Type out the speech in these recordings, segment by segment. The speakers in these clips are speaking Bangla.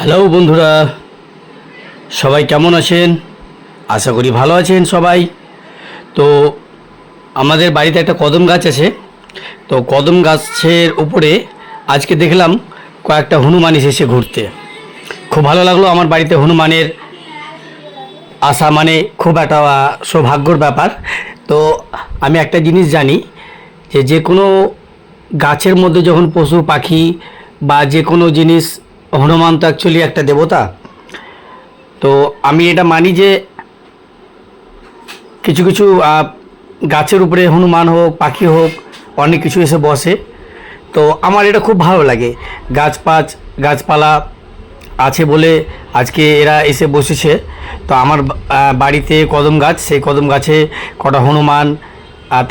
হ্যালো বন্ধুরা, সবাই কেমন আছেন? আশা করি ভালো আছেন সবাই। তো আমাদের বাড়িতে একটা কদম গাছ আছে। তো কদম গাছের উপরে আজকে দেখলাম কয়েকটা হনুমান এসেছে ঘুরতে। খুব ভালো লাগল আমার বাড়িতে হনুমানের আসা মানে খুব একটা সৌভাগ্যর ব্যাপার। তো আমি একটা জিনিস জানি যে যে কোনো গাছের মধ্যে যখন পশু, পাখি বা যে কোনো জিনিস হনুমান তো অ্যাকচুয়ালি একটা দেবতা। তো আমি এটা মানি যে কিছু কিছু গাছের উপরে হনুমান হোক, পাখি হোক, অনেক কিছু এসে বসে। তো আমার এটা খুব ভালো লাগে। গাছপাছ, গাছপালা আছে বলে আজকে এরা এসে বসেছে। তো আমার বাড়িতে কদম গাছ, সেই কদম গাছে কটা হনুমান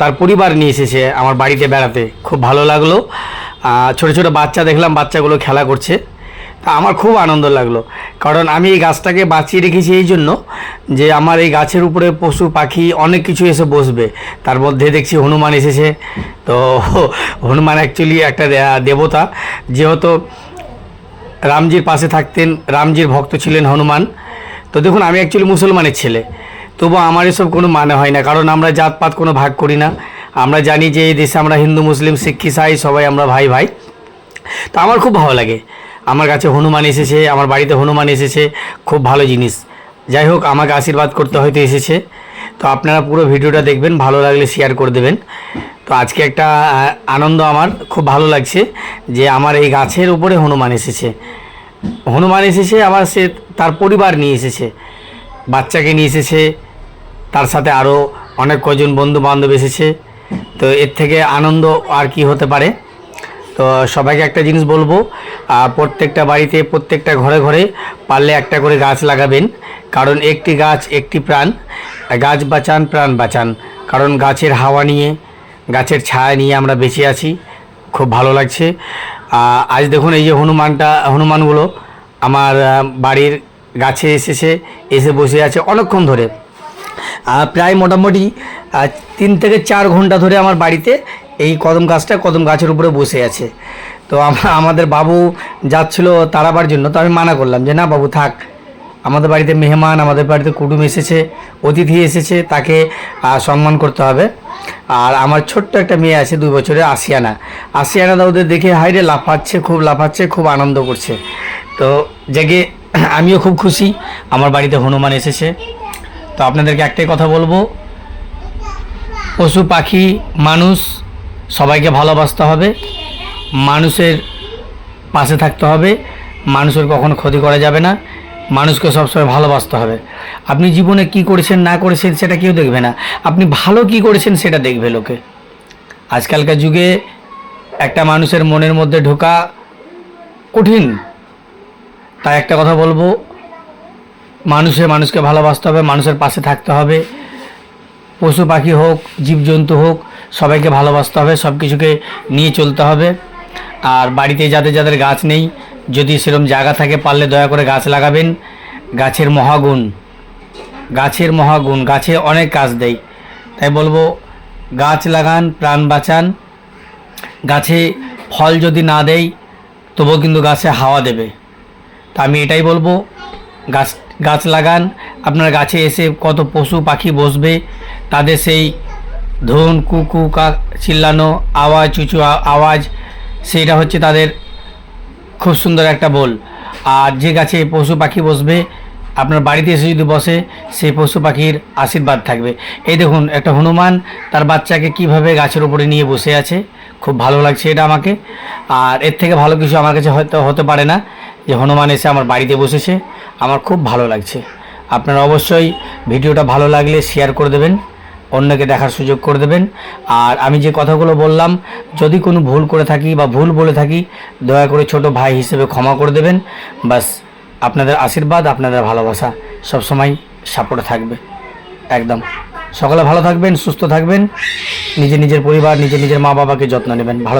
তার পরিবার নিয়ে এসেছে আমার বাড়িতে বেড়াতে। খুব ভালো লাগল। ছোট ছোট বাচ্চা দেখলাম, বাচ্চাগুলো খেলা করছে। আমার খুব আনন্দ লাগল। কারণ আমি এই গাছটাকে বাঁচিয়ে রেখেছি এই জন্য যে আমার এই গাছের উপরে পশু, পাখি অনেক কিছু এসে বসবে। তার মধ্যে দেখছি হনুমান এসেছে। তো হনুমান অ্যাকচুয়ালি একটা দেবতা। যেহেতু রামজির পাশে থাকতেন, রামজির ভক্ত ছিলেন হনুমান। তো দেখুন, আমি অ্যাকচুয়ালি মুসলমানের ছেলে। তবু আমার এসব কোনো মানে হয় না, কারণ আমরা জাতপাত কোনো ভাগ করি না। আমরা জানি যে এই দেশে আমরা হিন্দু, মুসলিম শিখ ইসাই সবাই আমরা ভাই ভাই তো আমার খুব ভালো লাগে। আমার কাছে হনুমান এসেছে, আমার বাড়িতে হনুমান এসেছে, খুব ভালো জিনিস। যাই হোক, আমাকে আশীর্বাদ করতে হয়তো এসেছে। তো আপনারা পুরো ভিডিওটা দেখবেন, ভালো লাগলে শেয়ার করে দেবেন। তো আজকে একটা আনন্দ আমার, খুব ভালো লাগছে যে আমার এই গাছের উপরে হনুমান এসেছে। হনুমান এসেছে আবার সে তার পরিবার নিয়ে এসেছে। বাচ্চাকে নিয়ে এসেছে, তার সাথে আরও অনেক কজন বন্ধু বান্ধব এসেছে। তো এর থেকে আনন্দ আর কি হতে পারে? তো সবাইকে একটা জিনিস বলব প্রত্যেকটা বাড়িতে, প্রত্যেকটা ঘরে ঘরে পারলে একটা করে গাছ লাগাবেন। কারণ একটি গাছ একটি প্রাণ, গাছ বাঁচান, প্রাণ বাঁচান। কারণ গাছের হাওয়া নিয়ে, গাছের ছায়া নিয়ে আমরা বেঁচে আছি। খুব ভালো লাগছে। আজ দেখুন এই যে হনুমানটা, হনুমানগুলো আমার বাড়ির গাছে এসেছে, এসে বসে আছে অনেকক্ষণ ধরে। প্রায় মোটামুটি তিন থেকে চার ঘণ্টা ধরে আমার বাড়িতে এই কদম গাছটা কদম গাছের উপরে বসে আছে। তো আমা- আমাদের বাবু যাচ্ছিল তাড়াবার জন্য, তো আমি মানা করলাম যে, না বাবু, থাক। আমাদের বাড়িতে মেহমান, আমাদের বাড়িতে কুটুম এসেছে, অতিথি এসেছে, তাকে সম্মান করতে হবে। আর আমার ছোট্ট একটা মেয়ে আছে দুই বছরের আসিয়ানা। আসিয়ানা ওদের দেখে হাইরে লাফাচ্ছে, খুব লাফাচ্ছে, খুব আনন্দ করছে। তো জেগে আমিও খুব খুশি, আমার বাড়িতে হনুমান এসেছে। তো আপনাদেরকে একটাই কথা বলব, পশু পাখি, মানুষ সবাইকে ভালোবাসতে হবে, মানুষের পাশে থাকতে হবে, মানুষের কখনো ক্ষতি করা যাবে না, মানুষকে সবসময় ভালোবাসতে হবে। আপনি জীবনে কি করেছেন, না করেছেন সেটা কেউ দেখবে না। আপনি ভালো কি করেছেন সেটা দেখবে লোকে। আজকালকার যুগে একটা মানুষের মনের মধ্যে ঢোকা কঠিন। তাই একটা কথা বলব মানুষে মানুষকে ভালোবাসতে হবে, মানুষের পাশে থাকতে হবে পশু পাখি হোক, জীবজন্তু হোক, সবাইকে ভালোবাসতে হবে সব কিছুকে নিয়ে চলতে হবে। আর বাড়িতে যাদের যাদের গাছ নেই, যদি সেরকম জায়গা থাকে, পারলে দয়া করে গাছ লাগাবেন। গাছের মহাগুণ। গাছের মহাগুণ, গাছে অনেক কাজ দেয়। তাই বলব, গাছ লাগান, প্রাণ বাঁচান। গাছে ফল যদি না দেয়, তবুও কিন্তু গাছে হাওয়া দেবে। তা আমি এটাই বলব, গাছ গাছ লাগান। আপনার গাছে এসে কত পশু পাখি বসবে তাদের সেই ধুন, কুকু, কা, চিল্লানো আওয়াজ, চুচু আওয়াজ, সেইটা হচ্ছে তাদের খুব সুন্দর একটা বল। আর যে গাছে পশু পাখি বসবে, আপনার বাড়িতে এসে যদি বসে, সেই পশু পাখির আশীর্বাদ থাকবে। এই দেখুন, একটা হনুমান তার বাচ্চাকে কীভাবে গাছের উপরে নিয়ে বসে আছে, খুব ভালো লাগছে এটা আমাকে। আর এর থেকে ভালো কিছু আমার কাছে হয়তো হতে পারে না, যে হনুমান এসে আমার বাড়িতে বসেছে, আমার খুব ভালো লাগছে। আপনারা অবশ্যই ভিডিওটা ভালো লাগলে শেয়ার করে দেবেন। অন্যকে দেখার সুযোগ করে দেবেন। আর আমি যে কথাগুলো বললাম, যদি কোনো ভুল করে থাকি বা ভুল বলে থাকি, দয়া করে ছোট ভাই হিসেবে ক্ষমা করে দেবেন। বাস, আপনাদের আশীর্বাদ, আপনাদের ভালোবাসা সবসময় সাপোর্টে থাকবে। একদম। সকলে ভালো থাকবেন, সুস্থ থাকবেন। নিজে নিজের পরিবার, নিজে নিজের মা বাবাকে যত্ন নেবেন। ভালো